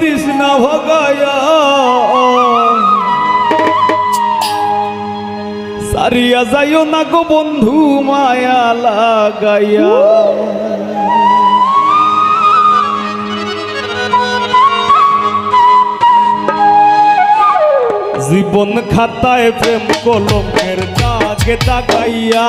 This না ভগায়া। সারিয়া যাইও না গো বন্ধু মায়া লাগাইয়া। জীবন খাতায় প্রেম কলমের দাগে দাগাইয়া।